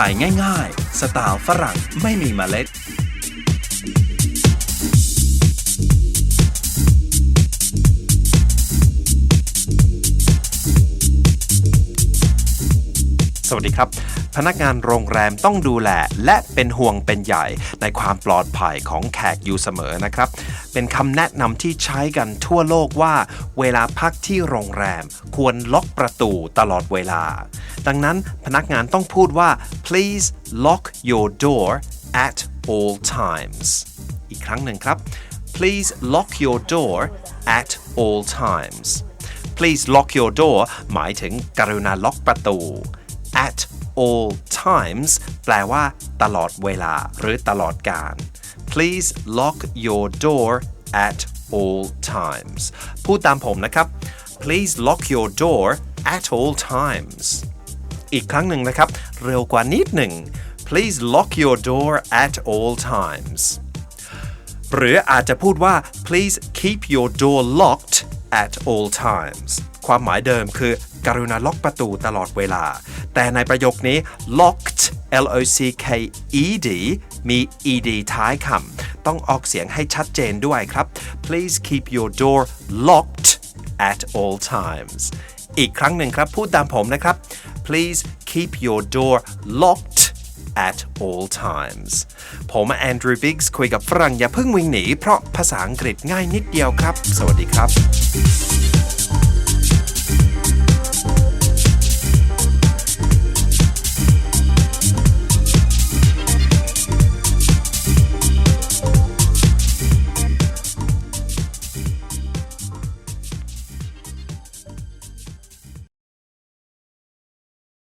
ถ่ายง่ายๆ สไตล์ฝรั่งไม่มีเมล็ด สวัสดีครับ พนักงานโรงแรมต้องดูแลและเป็นห่วงเป็นใหญ่ในความปลอดภัยของแขกอยู่เสมอนะครับ เป็นคำแนะนำที่ใช้กันทั่วโลกว่า เวลาพักที่โรงแรมควรล็อกประตูตลอดเวลา ดังนั้นพนักงานต้องพูดว่า please lock your door at all times อีกครั้งหนึ่งครับ please lock your door at all times please lock your door หมายถึงกรุณาล็อกประตู at all times แปลว่า ตลอดเวลา หรือตลอดการ please lock your door at all times พูดตามผมนะครับ please lock your door at all times อีกครั้งหนึ่งนะครับ เร็วกว่านิดหนึ่ง please lock your door at all times หรืออาจจะพูดว่า please keep your door locked at all times ความหมายเดิมคือ กรุณาล็อกประตูตลอดเวลา แต่ในประโยคนี้ locked L O C K E D มี ed ท้ายคำต้องออกเสียงให้ชัดเจนด้วยครับ please keep your door locked at all times อีกครั้งหนึ่งครับ พูดตามผมนะครับ please keep your door locked at all times ผมแอนดรูว์บิกส์คุยกับฝรั่งอย่าเพิ่งวิ่งหนี เพราะภาษาอังกฤษง่ายนิดเดียวครับ สวัสดีครับ